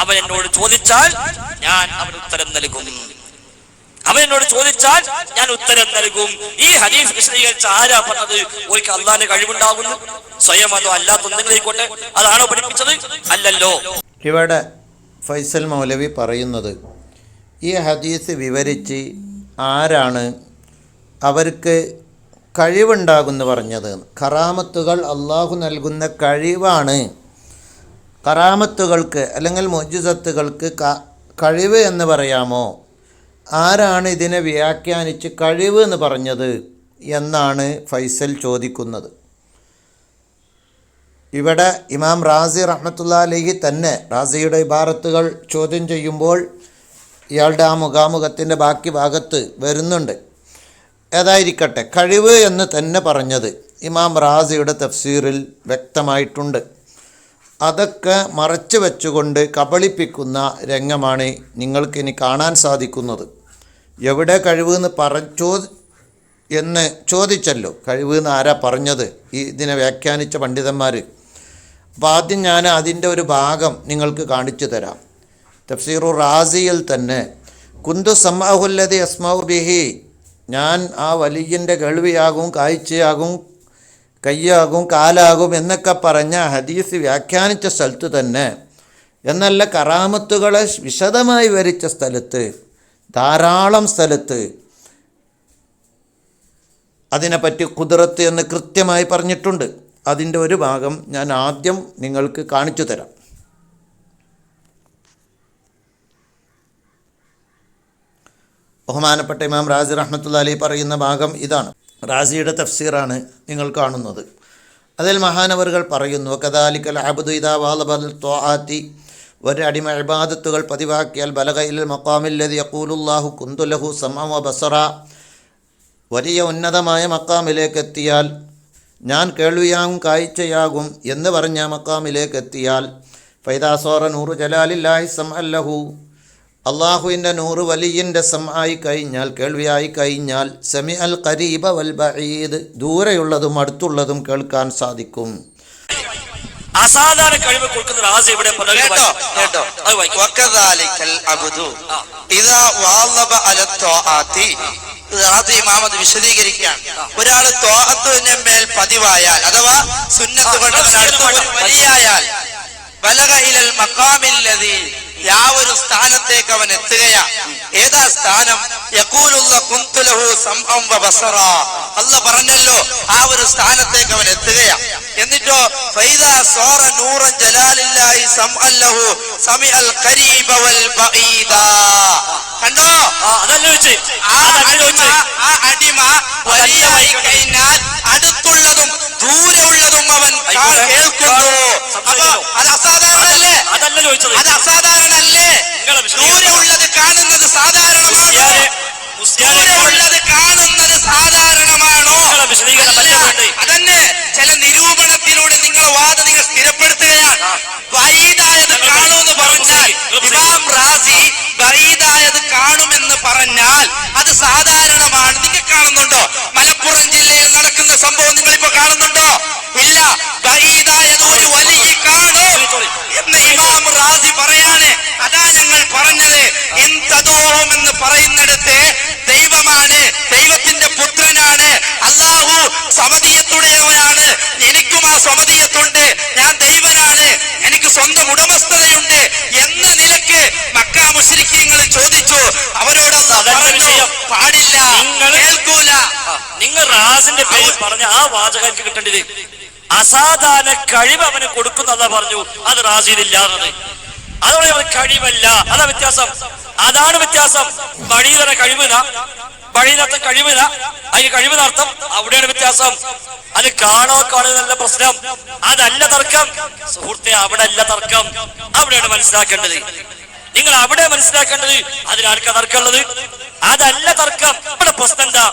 അവൻ എന്നോട് ചോദിച്ചാൽ ഞാൻ അവന് ഉത്തരം നൽകും. അവൻ എന്നോട് ചോദിച്ചാൽ ഞാൻ ഉത്തരം നൽകും. ഈ ഹദീസ് വിശദീകരിച്ച ആരാ പറഞ്ഞത്? ഒരിക്കൽ അള്ളാന്റെ കഴിവുണ്ടാകുന്നു സ്വയം അതോ അല്ലാത്തൊന്നെങ്കിലായിക്കോട്ടെ അതാണോ പഠിപ്പിച്ചത്? അല്ലല്ലോ. ഇവിടെ ഫൈസൽ മൗലവി പറയുന്നത് ഈ ഹദീസ് വിവരിച്ച് ആരാണ് അവർക്ക് കഴിവുണ്ടാകുമെന്ന് പറഞ്ഞത്. കറാമത്തുകൾ അള്ളാഹു നൽകുന്ന കഴിവാണ്. കറാമത്തുകൾക്ക് അല്ലെങ്കിൽ മൊജുസത്തുകൾക്ക് കഴിവ് എന്ന് പറയാമോ? ആരാണ് ഇതിനെ വ്യാഖ്യാനിച്ച് കഴിവ് എന്ന് പറഞ്ഞത് എന്നാണ് ഫൈസൽ ചോദിക്കുന്നത്. ഇവിടെ ഇമാം റാസി റഹ്മത്തുള്ള അലഹി തന്നെ റാസിയുടെ ഇബാറത്തുകൾ ചോദ്യം ചെയ്യുമ്പോൾ ഇയാളുടെ ആ മുഖാമുഖത്തിന്റെ ബാക്കി ഭാഗത്ത് വരുന്നുണ്ട്. ഏതായിരിക്കട്ടെ കഴിവ് എന്ന് തന്നെ പറഞ്ഞത് ഇമാം റാസിയുടെ തഫ്സീറിൽ വ്യക്തമായിട്ടുണ്ട്. അതൊക്കെ മറച്ചു വെച്ചുകൊണ്ട് കബളിപ്പിക്കുന്ന രംഗമാണ് നിങ്ങൾക്കിനി കാണാൻ സാധിക്കുന്നത്. എവിടെ കഴിവ് എന്ന് പറഞ്ഞോ എന്ന് ചോദിച്ചല്ലോ. കഴിവ് എന്ന് ആരാ പറഞ്ഞത്? ഈ ഇതിനെ വ്യാഖ്യാനിച്ച പണ്ഡിതന്മാർ അപ്പോൾ ആദ്യം ഞാൻ അതിന്റെ ഒരു ഭാഗം നിങ്ങൾക്ക് കാണിച്ചു തരാം. തഫ്സീറു റാസിയിൽ തന്നെ കുന്തു സമ്മാഹുല്ലതി അസ്മാഉ ബിഹി. ഞാൻ ആ വലിയന്റെ കേൾവിയാകും കാഴ്ചയാകും കയ്യാകും കാലാകും എന്നൊക്കെ പറഞ്ഞ ഹദീസ് വ്യാഖ്യാനിച്ച സ്ഥലത്ത് തന്നെ എന്നല്ല കറാമത്തുകളെ വിശദമായി വരിച്ച സ്ഥലത്ത് ധാരാളം സ്ഥലത്ത് അതിനെപ്പറ്റി കുതിരത്ത് എന്ന് കൃത്യമായി പറഞ്ഞിട്ടുണ്ട്. അതിന്റെ ഒരു ഭാഗം ഞാൻ ആദ്യം നിങ്ങൾക്ക് കാണിച്ചു തരാം. ബഹുമാനപ്പെട്ട ഇമാം റാസി റഹ്മത്തുള്ള അലി പറയുന്ന ഭാഗം ഇതാണ്. റാസിയുടെ തഫ്സീറാണ് നിങ്ങൾ കാണുന്നത്. അതിൽ മഹാനവറുകൾ പറയുന്നു കദാലിക്കൽ അബുദ് ഇദാ വാലബൽ ത്വാത്തി ഒരു അടിമ ഇബാദത്തുകൾ പതിവാക്കിയാൽ ബലകയിൽ മക്കാമില്ലതി യക്കൂലുല്ലാഹു കുന്തുലഹു സമ ബസറ. വലിയ ഉന്നതമായ മക്കാമിലേക്ക് എത്തിയാൽ ഞാൻ കേൾവിയാകും കാഴ്ചയാകും എന്ന് പറഞ്ഞ മക്കാമിലേക്ക് എത്തിയാൽ ഫൈദാസോറ നൂറു ജലാലില്ലാഹി സം അല്ലഹു അള്ളാഹുവിന്റെ നൂറ് വലിയന്റെ സം ആയി കഴിഞ്ഞാൽ കേൾവിയായി കഴിഞ്ഞാൽ സെമി അൽ കരീബ വൽ ബഈദ് ദൂരെയുള്ളതും അടുത്തുള്ളതും കേൾക്കാൻ സാധിക്കും. അസാധാരണ കഴിവ് കൊടുക്കുന്ന റാസ് ഇവിടെ പലരും കേട്ടോ വായിക്കും. കേട്ടോ. അത് വായിക്കും. വക്കദാലിക്കൽ അബ്ദു. ഇദാ വാളബ അല ത്വാഅത്തി. അത് ഇമാമത് വിശദീകരിക്കുകയാണ് ഒരാൾ ത്വാഅത്തുവിന്റെ മേൽ പതിവായാൽ അഥവാ സുന്നത്ത് കൊണ്ട് അടുത്ത് ഒരു വലിയായാൽ. ബലഗ ഇലൽ മഖാമില്ലദി ആ ഒരു സ്ഥാനത്തേക്ക് അവൻ എത്തുകയാ. ഏതാ സ്ഥാനം? അല്ല പറഞ്ഞല്ലോ ആ ഒരു സ്ഥാനത്തേക്ക് അവൻ എത്തുകയാ. എന്നിട്ടോ ഫൈദാ സോറ നൂറ ജലാലില്ലാഹി സംഅൻ ലഹു സമിഅൽ ഖരീബ വൽ ബഈദ. കണ്ടോ? ആ, അടിമ വലിയായി കഴിഞ്ഞാൽ അടുത്തുള്ളതും ദൂരെയുള്ളതും അവൻ. കേൾക്കുന്നു. അപ്പൊ സാധാരണമാണോ? മുസ്ലിയാരെ കാണുന്നത് സാധാരണമാണോ. അതന്നെ ചില നിരൂപണത്തിലൂടെ നിങ്ങളെ വാദം നിങ്ങൾ സ്ഥിരപ്പെടുത്തുകയാണ്. വൈദായത് കാണുമെന്ന് പറഞ്ഞാൽ ഇമാം റാസി വൈദായത് കാണുമെന്ന് പറഞ്ഞാൽ അത് സാധാരണമാണ്. നിങ്ങൾ കാണുന്നുണ്ടോ മലപ്പുറം ജില്ലയിൽ നടക്കുന്ന സംഭവം നിങ്ങൾ ഇപ്പൊ കാണുന്നുണ്ടോ ഇല്ല വൈദായത് ഒരു വലിയ കാണും എന്ന് ഇമാം റാസി പറയാണ് അതാ ഞങ്ങൾ പറഞ്ഞത് ഇന്തദോഹം എന്ന് പറയുന്നിടത്ത് ദൈവമാണ് ദൈവത്തിന്റെ പുത്രനാണ്. അള്ളാഹു സമതീയത്തുടയവനാണ് എനിക്കും ആ സമതീയത്തുണ്ട്. ഞാൻ ദൈവനാണ് എനിക്ക് സ്വന്തം ഉടമസ്ഥതയുണ്ട്. എന്ന നിലയ്ക്ക് മക്ക മുസ്ലിഖ്യങ്ങൾ ചോദിച്ചു. അവരോട് പറഞ്ഞു. പാടില്ല കേൾക്കൂല. നിങ്ങൾ റാസിന്റെ പേര് പറഞ്ഞ ആ വാചകം കിട്ടേണ്ടത് അസാധാരണ കഴിവ് അവന് കൊടുക്കുന്നതാ പറഞ്ഞു. അത് റാസിയിലില്ലാതെ അതോടെ അത് കഴിവല്ല. അതാ വ്യത്യാസം. അതാണ് വ്യത്യാസം. വഴിതര കഴിവിന. വഴിയിലത്തെ കഴിവിന. അതിന് കഴിവിനർത്ഥം അവിടെയാണ് വ്യത്യാസം. അത് കാണോ കാണുന്നല്ല പ്രശ്നം. അതല്ല തർക്കം. സുഹൃത്തെ അവിടെ അല്ല തർക്കം. അവിടെയാണ് മനസ്സിലാക്കേണ്ടത്. നിങ്ങൾ അവിടെ മനസ്സിലാക്കേണ്ടത് അതിനാർക്കാ തർക്കമുള്ളത്? അതല്ല തർക്കം. ഇവിടെ പ്രശ്നം എന്താ?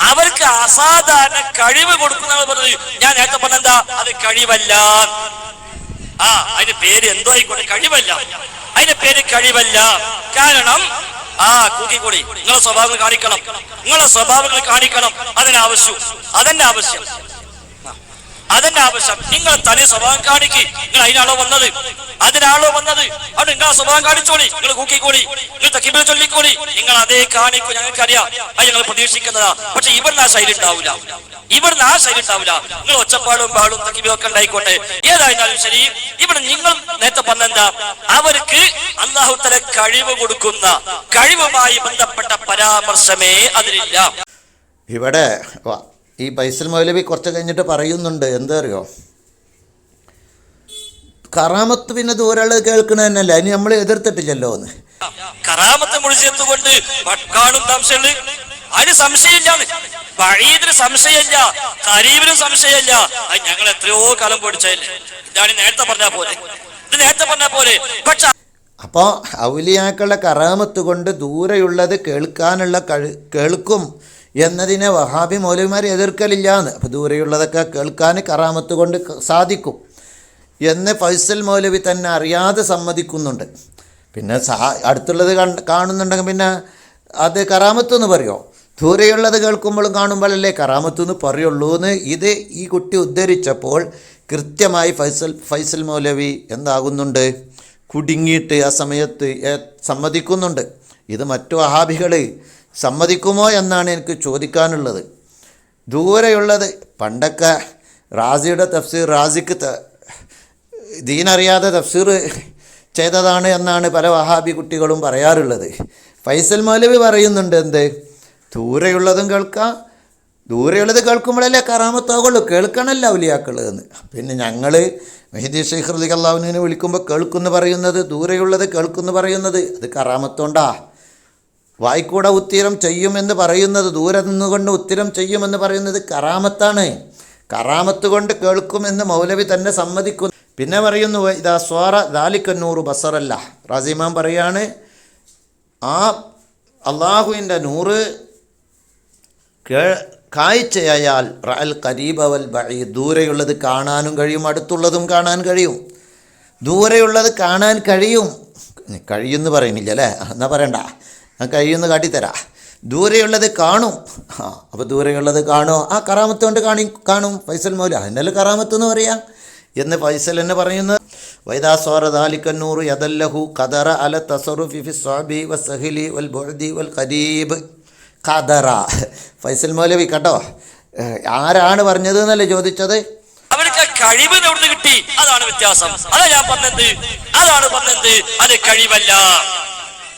അവർക്ക് അസാധാരണ കഴിവ് കൊടുക്കുന്ന പറഞ്ഞത്. ഞാൻ നേരത്തെ പറഞ്ഞെന്താ അത് കഴിവല്ല. ആ അതിന് പേര് എന്തോ ആയിക്കോട്ടെ കഴിവല്ല. അതിന്റെ പേര് കഴിവല്ല. കാരണം ആ കൂട്ടിക്കൂടി നിങ്ങളെ സ്വഭാവങ്ങൾ കാണിക്കണം. നിങ്ങളെ സ്വഭാവങ്ങൾ കാണിക്കണം. അതിനാവശ്യം. അതെന്നെ ആവശ്യം. അതന്നെ ആവശ്യം നിങ്ങൾ തനി സ്വഭാവം കാണിക്ക്. നിങ്ങൾ അതിനാളോ വന്നത്? അതിനാളോ വന്നത്? അവിടെ നിങ്ങൾ സ്വഭാവം കാണിച്ചോളി. നിങ്ങൾ കൂക്കിക്കോളി. നിങ്ങൾ തക്കിബിൽ ചൊല്ലിക്കോളി. നിങ്ങൾ അതേ കാണിക്കൂ. ഞങ്ങൾക്ക് അറിയാം അത് ഞങ്ങൾ പ്രതീക്ഷിക്കുന്നതാ. പക്ഷെ ഇവിടുന്ന് ആ ശൈലി ഉണ്ടാവില്ല ഇവിടുന്ന് ആ ശൈലി ഉണ്ടാവില്ല നിങ്ങൾ ഒച്ചപ്പാടും പാടും തക്കിബിയും ഒക്കെ ഉണ്ടായിക്കോട്ടെ. ഏതായിരുന്നാലും ശരി ഇവിടെ നിങ്ങൾ നേരത്തെ പറഞ്ഞെന്താ? അവർക്ക് അള്ളാഹുത്തല കഴിവ് കൊടുക്കുന്ന കഴിവുമായി ബന്ധപ്പെട്ട പരാമർശമേ അതിലില്ല. ഇവിടെ ഈ ബൈസൽ മൗലവി കുറച്ച് കഴിഞ്ഞിട്ട് പറയുന്നുണ്ട്. എന്താ അറിയോ കറാമത്ത് പിന്നെ ദൂരമുള്ളത് കേൾക്കണ തന്നെയല്ല? അതിന് നമ്മൾ എതിർത്തിട്ടില്ലല്ലോ എന്ന്. കറാമത്തെ മുഴിച്ചെത്ത് കൊണ്ട് കാണും സംശയമുണ്ട് അതിന് സംശയമില്ലാണ് ബഴീദിന് സംശയമില്ല. കരീബിനും സംശയമില്ല. അത് ഞങ്ങൾ എത്രയോ കാലം പഠിച്ചതല്ലേ? ഇതാണ് നേരത്തെ പറഞ്ഞ പോലെ. ഇത് നേരത്തെ പറഞ്ഞ പോലെ. പക്ഷെ അപ്പോൾ ഔലിയാക്കളുടെ കറാമത്ത് കൊണ്ട് ദൂരെയുള്ളത് കേൾക്കാനുള്ള കഴി കേൾക്കും. എന്നതിനെ വഹാബി മൗലവിമാർ എതിർക്കലില്ല എന്ന് അപ്പോൾ ദൂരെയുള്ളതൊക്കെ കേൾക്കാൻ കറാമത്ത് കൊണ്ട് സാധിക്കും. എന്ന് ഫൈസൽ മൗലവി തന്നെ അറിയാതെ സമ്മതിക്കുന്നുണ്ട്. പിന്നെ സാ അടുത്തുള്ളത് കാണുന്നുണ്ടെങ്കിൽ പിന്നെ അത് കറാമത്ത് എന്ന് പറയുമോ ദൂരെയുള്ളത് കേൾക്കുമ്പോഴും കാണുമ്പോഴല്ലേ കറാമത്ത് എന്ന് പറയുള്ളൂ എന്ന് ഇത് ഈ കുട്ടി ഉദ്ധരിച്ചപ്പോൾ കൃത്യമായി ഫൈസൽ ഫൈസൽ മൗലവി എന്താകുന്നുണ്ട്? കുടുങ്ങിയിട്ട് ആ സമയത്ത് സമ്മതിക്കുന്നുണ്ട്. ഇത് മറ്റു വഹാബികൾ സമ്മതിക്കുമോ എന്നാണ് എനിക്ക് ചോദിക്കാനുള്ളത്. ദൂരെയുള്ളത് പണ്ടൊക്കെ റാസിയുടെ തഫ്സീർ റാസിക്ക് ദീനറിയാതെ തഫ്സീർ ചെയ്തതാണ് എന്നാണ് പല വഹാബി കുട്ടികളും പറയാറുള്ളത്. ഫൈസൽ മൗലവി പറയുന്നുണ്ട് എന്ത്? ദൂരെയുള്ളതും കേൾക്കാം ദൂരെയുള്ളത് കേൾക്കുമ്പോഴല്ലേ കറാമത്താകുള്ളൂ കേൾക്കണമല്ല ഔലിയാക്കൾ എന്ന്. പിന്നെ ഞങ്ങൾ മെഹദി ഷെയ്ഖ് അള്ളാഹുവിനെ വിളിക്കുമ്പോൾ കേൾക്കുന്നു പറയുന്നത് ദൂരെയുള്ളത് കേൾക്കുന്നു പറയുന്നത് അത് കറാമത്തോണ്ടാ വായിക്കൂടെ ഉത്തിരം ചെയ്യുമെന്ന് പറയുന്നത് ദൂരെ നിന്നുകൊണ്ട് ഉത്തിരം ചെയ്യുമെന്ന് പറയുന്നത് കറാമത്താണ്. കറാമത്ത് കൊണ്ട് കേൾക്കുമെന്ന് മൗലവി തന്നെ സമ്മതിക്കുന്നു. പിന്നെ പറയുന്നു ഇതാ സ്വാറ ദാലിക്കന്നൂറ് ബസറല്ല. റാസിമാൻ പറയാണ് ആ അള്ളാഹുവിന്റെ നൂറ് കേ കാഴ്ചയായാൽ റഅൽ കരീബവൽ ബഈ ദൂരെയുള്ളത് കാണാനും കഴിയും അടുത്തുള്ളതും കാണാൻ കഴിയും. ദൂരെയുള്ളത് കാണാൻ കഴിയും. കഴിയുമെന്ന് പറയുന്നില്ല അല്ലേ? എന്നാ പറയണ്ട. കഴിയുമെന്ന് കാട്ടിത്തരാ. ദൂരെയുള്ളത് കാണും. ആ അപ്പോൾ ദൂരെയുള്ളത് കാണുമോ ആ കറാമത്ത് കൊണ്ട് കാണി കാണും ഫൈസൽ മൗല. അതിനല്ല കറാമത്ത് എന്ന് പറയാം? എന്ന് ഫൈസൽ എന്നെ പറയുന്നത് വൈദാസ്വാറദാലിക്കന്നൂറ് യദല്ലഹു ഖദറ അല തസറുഫി സ്വാബി സ്വാബി സഹിലി വൽ ബുഅദി വൽ ഖരീബ് ഖദറ. ഫൈസൽ മൗലവി കേട്ടോ? ആരാണ് പറഞ്ഞത് എന്നല്ലേ ചോദിച്ചത്? അവർക്ക് കഴിവ് കിട്ടി? അതാണ് വ്യത്യാസം. അതാ ഞാൻ പറഞ്ഞത്. അതാണ് പറഞ്ഞത്. അത് കഴിവല്ല.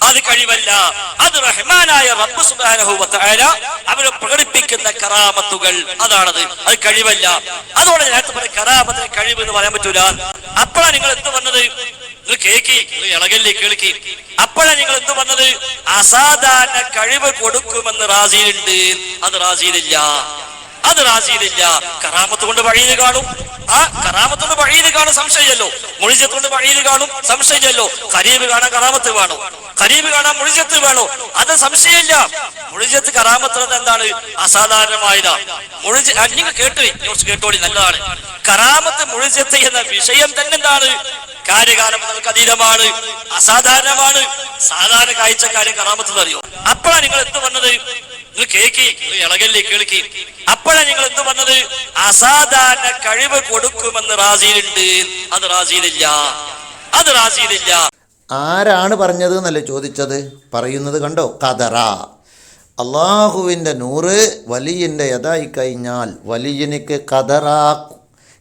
അത് കഴിവല്ല. അത് റഹ്മാനായ റബ്ബ് സുബ്ഹാനഹു വ അവർ പ്രകടിപ്പിക്കുന്ന കറാമത്തുകൾ. അതാണത്. അത് കഴിവല്ല. അതുകൊണ്ട് നേരത്തെ പറഞ്ഞ കറാമത്തിന് കഴിവ് എന്ന് പറയാൻ പറ്റൂല. അപ്പോഴാണ് നിങ്ങൾ എന്ത് നിങ്ങൾ കേക്കി. ഇളകല്ലേ കേൾക്കി. അപ്പോഴാണ് നിങ്ങൾ എന്ത് പറഞ്ഞത് അസാധാരണ കഴിവ് കൊടുക്കുമെന്ന് റാസിയിലുണ്ട് അത് റാസിയിലില്ല അത് റാസിയിലില്ല കറാമത്ത് കൊണ്ട് വഴിയിൽ കാണും. ആ കറാമത്ത് കൊണ്ട് വഴിയിൽ കാണും സംശയമല്ലോ മുഴിജത്ത് കൊണ്ട് വഴിയിൽ കാണും സംശയമല്ലോ കരീബ് കാണാൻ കറാമത്ത് വേണോ. കരീബ് കാണാൻ മുഴിജത്ത് വേണോ. അത് സംശയമില്ല. മുഴിജത്ത് കറാമത്ത് എന്താണ്? അസാധാരണമായതാ. മുഴിജ നിങ്ങൾ കേട്ടു. ന്യൂസ് കേട്ടോളി. നല്ലതാണ്. കറാമത്ത് മുഴിജത്ത് എന്ന വിഷയം തന്നെ എന്താണ്? കാര്യകാലം നിങ്ങൾക്ക് അതീതമാണ്. അസാധാരണമാണ്. സാധാരണ കാഴ്ചക്കാരും കറാമത്ത് അറിയോ അപ്പോഴാണ് നിങ്ങൾ എന്ത് പറഞ്ഞത്? നിങ്ങൾ കേക്കി ഇളകല്ലേ കേൾക്കി അപ്പോഴാണ് നിങ്ങൾ എന്ത് വന്നത്? അസാധാരണ കഴിവ് കൊടുക്കുമെന്ന് റാസിയിലുണ്ട് അത് റാസിയിലില്ല അത് റാസിയിലില്ല ആരാണ് പറഞ്ഞത് എന്നല്ലേ ചോദിച്ചത്? പറയുന്നത് കണ്ടോ? കതറ. അള്ളാഹുവിന്റെ നൂറ് വലിയന്റെ യഥായി കഴിഞ്ഞാൽ വലിയനിക്ക് കതറ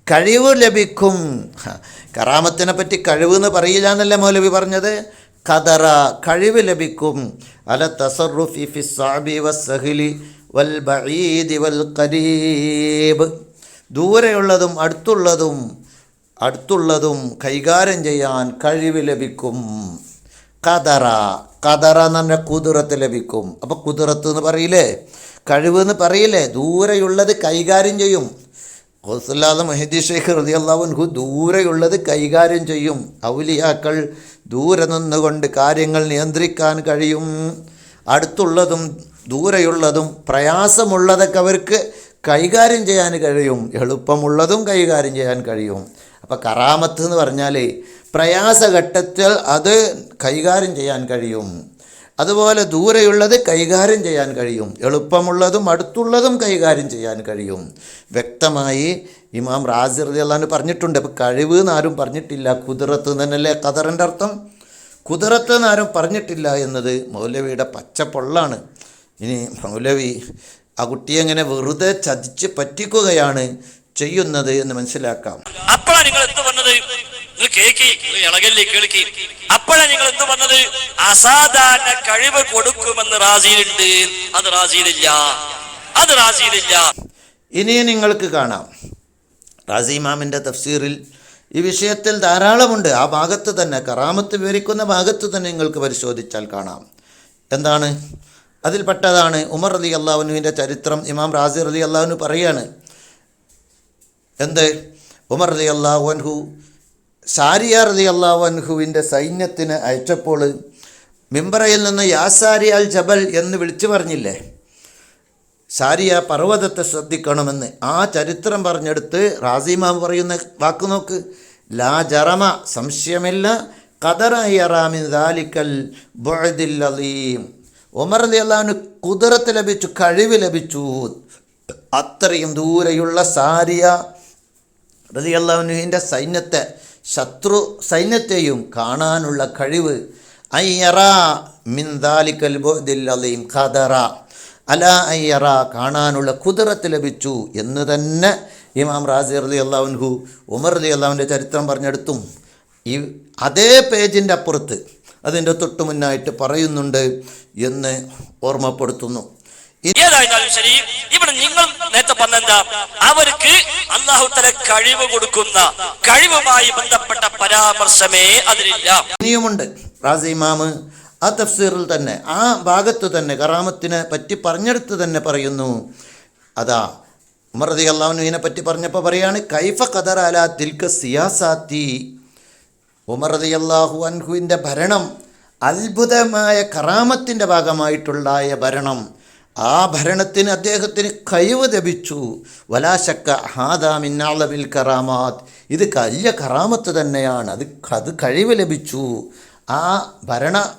കഴിവ് ലഭിക്കും. കറാമത്തിനെ പറ്റി കഴിവ് എന്ന് പറയില്ല എന്നല്ലേ മൗലവി പറഞ്ഞത്? കതറ കഴിവ് ലഭിക്കും. അല തസറുഫി ഫി സാബി വസ്സഹിലി വൽ ബഈദി വൽ കരീബ് ദൂരെയുള്ളതും അടുത്തുള്ളതും അടുത്തുള്ളതും കൈകാര്യം ചെയ്യാൻ കഴിവ് ലഭിക്കും. കതറ കതറ എന്ന് പറഞ്ഞാൽ കുതിരത്ത് ലഭിക്കും. അപ്പോൾ കുതിരത്ത് എന്ന് പറയില്ലേ? കഴിവ് എന്ന് പറയില്ലേ? ദൂരെയുള്ളത് കൈകാര്യം ചെയ്യും. ഹുസല്ലാദ് മെഹദി ഷെയ്ഖ് റതി അള്ളാഹുൻഹു ദൂരെയുള്ളത് കൈകാര്യം ചെയ്യും. ഔലിയാക്കൾ ദൂരെ നിന്നുകൊണ്ട് കാര്യങ്ങൾ നിയന്ത്രിക്കാൻ കഴിയും. അടുത്തുള്ളതും ദൂരെയുള്ളതും പ്രയാസമുള്ളതൊക്കെ അവർക്ക് കൈകാര്യം ചെയ്യാൻ കഴിയും. എളുപ്പമുള്ളതും കൈകാര്യം ചെയ്യാൻ കഴിയും. അപ്പോൾ കറാമത്ത് എന്ന് പറഞ്ഞാൽ പ്രയാസഘട്ടത്തിൽ അത് കൈകാര്യം ചെയ്യാൻ കഴിയും. അതുപോലെ ദൂരെയുള്ളത് കൈകാര്യം ചെയ്യാൻ കഴിയും. എളുപ്പമുള്ളതും അടുത്തുള്ളതും കൈകാര്യം ചെയ്യാൻ കഴിയും. വ്യക്തമായി ഇമാം റാസി റതി അള്ളഹാന് പറഞ്ഞിട്ടുണ്ട്. അപ്പോൾ കഴിവ് എന്നാരും ആരും പറഞ്ഞിട്ടില്ല. കുതിരത്ത് തന്നെയല്ലേ കതറിന്റെ അർത്ഥം? കുതിരത്ത് എന്നാരും ആരും പറഞ്ഞിട്ടില്ല എന്നത് മൗലവിയുടെ പച്ചപ്പൊള്ളാണ്. ഇനി മൗലവി ആ കുട്ടിയെ ഇങ്ങനെ വെറുതെ ചതിച്ച് പറ്റിക്കുകയാണ് ചെയ്യുന്നത് എന്ന് മനസ്സിലാക്കാം. അപ്പോഴാണ് നിങ്ങൾ എന്ത് പറഞ്ഞത് ഇളകല്ലേ കേൾക്കി. അപ്പോഴാണ് നിങ്ങൾ എന്ത് പറഞ്ഞത് അസാധാരണ കഴിവ് കൊടുക്കുമെന്ന് റാസിയിലുണ്ട്. അത് റാസിയിലില്ല. അത് റാസിയിലില്ല. ഇനി നിങ്ങൾക്ക് കാണാം. റാസി ഇമാമിന്റെ തഫ്സീറിൽ ഈ വിഷയത്തിൽ ധാരാളമുണ്ട്. ആ ഭാഗത്ത് തന്നെ കറാമത്ത് വിവരിക്കുന്ന ഭാഗത്ത് തന്നെ നിങ്ങൾക്ക് പരിശോധിച്ചാൽ കാണാം. എന്താണ്? അതിൽപ്പെട്ടതാണ് ഉമർ അലി അള്ളാഹുനുവിന്റെ ചരിത്രം. ഇമാം റാസി അലി അള്ളാഹുനു പറയാണ് എന്ത്? ഉമർ അലി അള്ളാഹുഅൻഹു സാരിയ അലി അള്ളാഹുഅൻഹുവിന്റെ സൈന്യത്തിന് അയച്ചപ്പോൾ മിമ്പറയിൽ നിന്ന് യാസാരി അൽ ജബൽ എന്ന് വിളിച്ചു പറഞ്ഞില്ലേ? സാരിയ പർവതത്തെ ശ്രദ്ധിക്കണമെന്ന് ആ ചരിത്രം പറഞ്ഞെടുത്ത് റാസിമാം പറയുന്ന വാക്ക് നോക്ക്. ലാ ജറമ സംശയമില്ല. കതറയറാമിൻ ദാലിക്കൽ ബുഅദില്ലീം ഉമർ അലി അള്ളാഹുവിന് കുതിരത്ത് ലഭിച്ചു കഴിവ് ലഭിച്ചു. അത്രയും ദൂരെയുള്ള സാരിയ റതി അള്ളാഹുനുവിന്റെ സൈന്യത്തെ ശത്രു സൈന്യത്തെയും കാണാനുള്ള കഴിവ്. അയ്യറ മിൻ ദാലിക്കൽ ബുഅദില്ലീം ഖദറ. അല അയ്യറ കാണാനുള്ള കുതിരത്ത് ലഭിച്ചു എന്ന് തന്നെ ഇമാം റാസി അലി അള്ളാഹുൻഹു ഉമർ അലി അള്ളാഹുവിന്റെ ചരിത്രം പറഞ്ഞെടുത്തും. ഈ അതേ പേജിന്റെ അപ്പുറത്ത് അതിന്റെ തൊട്ടു മുന്നായിട്ട് പറയുന്നുണ്ട് എന്ന് ഓർമ്മപ്പെടുത്തുന്നു. ഏതായിരുന്നാലും ശരി ഇവിടെ നിങ്ങൾ നേരത്തെ പറഞ്ഞെന്താ അവർക്ക് അള്ളാഹു തല കഴിവ് കൊടുക്കുന്ന കഴിവുമായി ബന്ധപ്പെട്ട പരാമർശമേ അതിലില്ല. ഇനിയുമുണ്ട്. റാസി ഇമാമ് ആ തഫ്സീറിൽ തന്നെ ആ ഭാഗത്ത് തന്നെ കറാമത്തിനെ പറ്റി പറഞ്ഞെടുത്ത് തന്നെ പറയുന്നു. അതാ ഉമർ റതി അള്ളാഹുനുവിനെ പറ്റി പറഞ്ഞപ്പോൾ പറയാണ് കൈഫ കദർ അല തിൽക്ക സിയാസാത്തി? ഉമർ റതി അള്ളാഹു അൻഹുവിന്റെ ഭരണം അത്ഭുതമായ കറാമത്തിന്റെ ഭാഗമായിട്ടുള്ളായ ഭരണം. ആ ഭരണത്തിന് അദ്ദേഹത്തിന് കഴിവ് ലഭിച്ചു. വലാശക്ക ഹാദാമിന്നാളവിൽ കറാമാത് ഇത് വലിയ കറാമത്ത് തന്നെയാണ്. അത് അത് കഴിവ് ലഭിച്ചു. ആ ഭരണ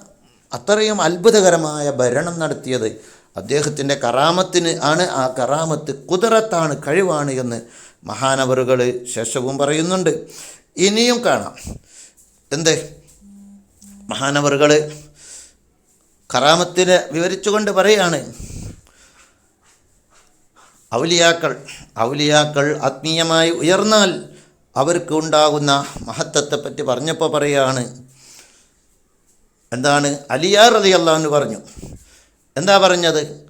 അത്രയും അത്ഭുതകരമായ ഭരണം നടത്തിയത്. അദ്ദേഹത്തിന്റെ കറാമത്തിന് ആണ്. ആ കറാമത്ത് കുതിരത്താണ് കഴിവാണ് എന്ന് മഹാനവറുകൾ ശേഷവും പറയുന്നുണ്ട്. ഇനിയും കാണാം. എന്ത്? മഹാനവറുകൾ കറാമത്തിനെ വിവരിച്ചുകൊണ്ട് പറയാണ്. ഔലിയാക്കൾ ഔലിയാക്കൾ ആത്മീയമായി ഉയർന്നാൽ അവർക്ക് ഉണ്ടാകുന്ന മഹത്വത്തെപ്പറ്റി പറഞ്ഞപ്പോൾ പറയാണ്. എന്താണ്? അലിയാർ അലി അള്ളാഹുന്ന് പറഞ്ഞു. എന്താ പറഞ്ഞത്?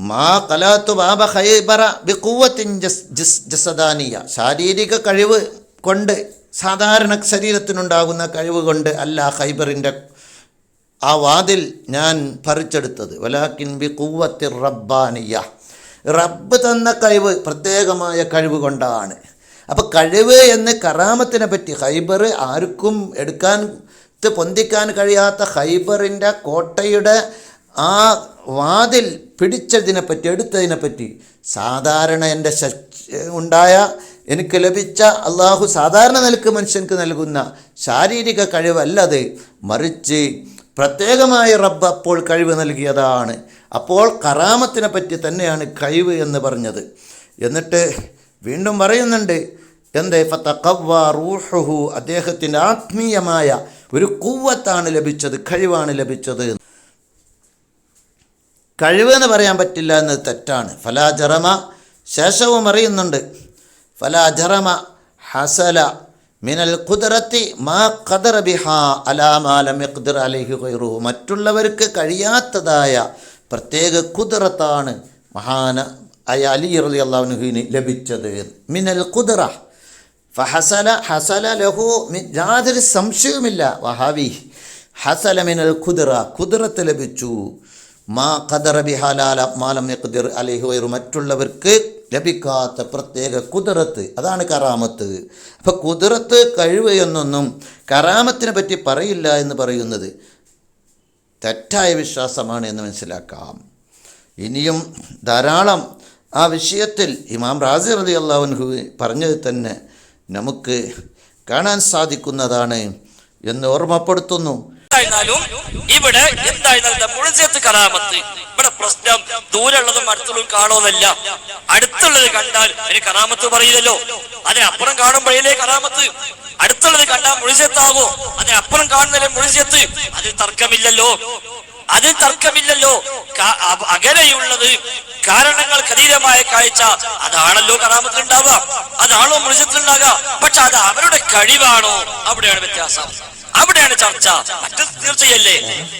മാ കലാത്തു ബാബ ഹൈബറ ബിക്കുവത്തിൻ ജസ് ജിസ് ജസദാനിയ. ശാരീരിക കഴിവ് കൊണ്ട് സാധാരണ ശരീരത്തിനുണ്ടാകുന്ന കഴിവ് കൊണ്ട് അല്ല ഹൈബറിന്റെ ആ വാതിൽ ഞാൻ പറിച്ചെടുത്തത്. വലാക്കിൻ ബി റബ്ബാനിയ. റബ്ബ് തന്ന കഴിവ് പ്രത്യേകമായ കഴിവ് കൊണ്ടാണ്. അപ്പോൾ കഴിവ് എന്ന് കറാമത്തിനെ പറ്റി ഹൈബർ ആർക്കും എടുക്കാൻ പൊന്തിക്കാൻ കഴിയാത്ത ഹൈബറിന്റെ കോട്ടയുടെ ആ വാതിൽ പിടിച്ചതിനെപ്പറ്റി എടുത്തതിനെപ്പറ്റി സാധാരണ എന്റെ ഉണ്ടായ എനിക്ക് ലഭിച്ച അള്ളാഹു സാധാരണ നിലയ്ക്ക് മനുഷ്യർക്ക് നൽകുന്ന ശാരീരിക കഴിവല്ലത് മറിച്ച് പ്രത്യേകമായ റബ്ബ് അപ്പോൾ കഴിവ് നൽകിയതാണ്. അപ്പോൾ കറാമത്തിനെ പറ്റി തന്നെയാണ് കഴിവ് എന്ന് പറഞ്ഞത്. എന്നിട്ട് വീണ്ടും പറയുന്നുണ്ട് എന്തേ? ഫത്തഖവ്വ റൂഹുഹു. അദ്ദേഹത്തിന്റെ ആത്മീയമായ ഒരു കൂവത്താണ് ലഭിച്ചത് കഴിവാണ് ലഭിച്ചത്. കഴിവ് എന്ന് പറയാൻ പറ്റില്ല എന്നത് തെറ്റാണ്. ഫലാജറമ ശേഷവും അറിയുന്നുണ്ട്. ഫലാജറമ ഹസല മിനൽ കുതിരത്തി മാ ഖദറ ബിഹ അലാമാലം യഖ്ദിർ അലൈഹി മറ്റുള്ളവർക്ക് കഴിയാത്തതായ പ്രത്യേക കുതിരത്താണ് മഹാന അയ അലി റളി അള്ളാഹുനുഹിന് ലഭിച്ചത്. മിനൽ കുതിറ ഫഹസല ഹസല ലഹു യാതൊരു സംശയവുമില്ല. വഹാവി ഹസല മിനൽ കുതിറ കുതിരത്ത് ലഭിച്ചു. മാ ഖദറ ബിഹാലാല മാലം യഖ്ദിർ അലൈഹി വൈറു. മറ്റുള്ളവർക്ക് ലഭിക്കാത്ത പ്രത്യേക കുതിരത്ത് അതാണ് കറാമത്ത്. അപ്പോൾ കുതിരത്ത് കഴിവ് എന്നൊന്നും കറാമത്തിനെ പറ്റി പറയില്ല എന്ന് പറയുന്നത് തെറ്റായ വിശ്വാസമാണ് എന്ന് മനസ്സിലാക്കാം. ഇനിയും ധാരാളം ആ വിഷയത്തിൽ ഇമാം റാസി റതി അള്ളാഹുൻഹു പറഞ്ഞത് തന്നെ നമുക്ക് കാണാൻ സാധിക്കുന്നതാണ് എന്ന് ഓർമ്മപ്പെടുത്തുന്നു. ഇവിടെ എന്തായിരുന്നാലും മുഴുസത്ത് കറാമത്ത് ഇവിടെ പ്രശ്നം ദൂരമുള്ളതും അടുത്തുള്ളതും കാണുന്നതല്ല അടുത്തുള്ളത് കണ്ടാൽ ഒരു കറാമത്ത് പറയില്ലല്ലോ. അതിനപ്പുറം കാണുമ്പോഴേ കറാമത്ത് അടുത്തുള്ളത് കണ്ടാൽ മുഴിച്ചെത്താവോ അതിനപ്പുറം കാണുന്നതിലെ മുഴിച്ചെത്ത് അതിൽ തർക്കമില്ലല്ലോ. അതിൽ തർക്കമില്ലല്ലോ. അകലെയുള്ളത് കാരണങ്ങൾക്ക് അതീതമായ കാഴ്ച. അതാണല്ലോ കറാമത്തിലുണ്ടാവുക. അതാണോ മൃഗത്തിലുണ്ടാകുക പക്ഷെ അത് അവരുടെ കഴിവാണോ? അവിടെയാണ് വ്യത്യാസം. അവിടെയാണ് ചർച്ച. മറ്റു തീർച്ചയല്ലേ?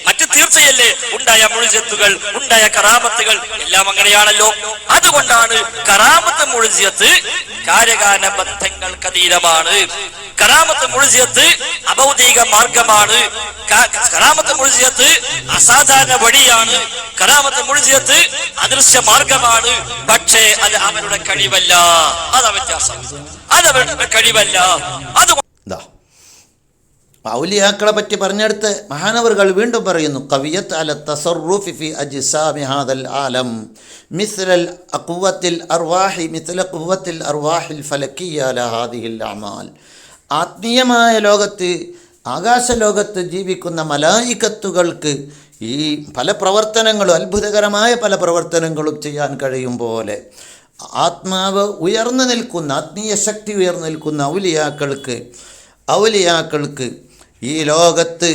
മറ്റു തീർച്ചയല്ലേ? ഉണ്ടായ മുഴുജത്തുകൾ ഉണ്ടായ കറാമത്തുകൾ എല്ലാം അങ്ങനെയാണല്ലോ. അതുകൊണ്ടാണ് കറാമത്ത് മുഴുജിയത്ത് കാര്യകാല ബന്ധങ്ങൾക്ക് അതീതമാണ്. കറാമത്ത് മുഴുജിയത്ത് അഭൗതിക മാർഗമാണ്. കറാമത്ത് മുഴുജിയത്ത് അസാധാരണ വഴിയാണ്. കറാമത്ത് മുഴുജിയത്ത് അദൃശ്യ മാർഗമാണ്. പക്ഷേ അത് അവരുടെ കഴിവല്ല. അതാ വ്യത്യാസം. അത് അവരുടെ കഴിവല്ല. അതുകൊണ്ട് ഇതാ ഔലിയാക്കളെ പറ്റി പറഞ്ഞെടുത്ത് മഹാനവറുകൾ വീണ്ടും പറയുന്നു കവിയത്ത് അല തസറുഫി ഫി അജ്സാമി ഹാദൽ ആലം മിസ്ലൽ അക്കുവത്തിൽ അർവാഹി മിസ്ല ഖുവത്തിൽ അർവാഹിൽ ഫലക്കിയ ല ഹാദിഹിൽ അമാൽ. ആത്മീയമായ ലോകത്ത് ആകാശലോകത്ത് ജീവിക്കുന്ന മലായികത്തുകൾക്ക് ഈ പല പ്രവർത്തനങ്ങളും അത്ഭുതകരമായ പല പ്രവർത്തനങ്ങളും ചെയ്യാൻ കഴിയും പോലെ ആത്മാവ് ഉയർന്നു നിൽക്കുന്ന ആത്മീയ ശക്തി ഉയർന്നു നിൽക്കുന്ന ഔലിയാക്കൾക്ക് ഔലിയാക്കൾക്ക് ഈ ലോകത്ത്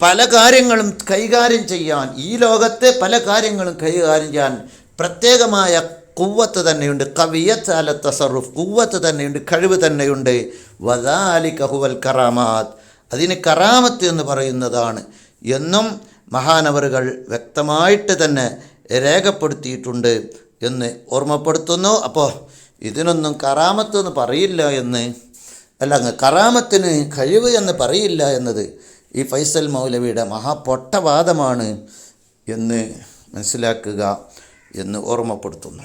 പല കാര്യങ്ങളും കൈകാര്യം ചെയ്യാൻ ഈ ലോകത്തെ പല കാര്യങ്ങളും കൈകാര്യം ചെയ്യാൻ പ്രത്യേകമായ കുവ്വത്ത് തന്നെയുണ്ട്. കവിയത്ത് അല തസറുഫ് കുവ്വത്ത് തന്നെയുണ്ട് കഴിവ് തന്നെയുണ്ട്. വദാലി കഹുവൽ കറാമാത്ത് അതിന് കറാമത്ത് എന്ന് പറയുന്നതാണ് എന്നും മഹാനവറുകൾ വ്യക്തമായിട്ട് തന്നെ രേഖപ്പെടുത്തിയിട്ടുണ്ട് എന്ന് ഓർമ്മപ്പെടുത്തുന്നു. അപ്പോൾ ഇതിനൊന്നും കറാമത്ത് എന്ന് പറയില്ല എന്ന് അല്ല കറാമത്തിന് കഴിവ് എന്ന് പറയില്ല എന്നത് ഈ ഫൈസൽ മൗലവിയുടെ മഹാപൊട്ടവാദമാണ് എന്ന് മനസ്സിലാക്കുക എന്ന് ഓർമ്മപ്പെടുത്തുന്നു.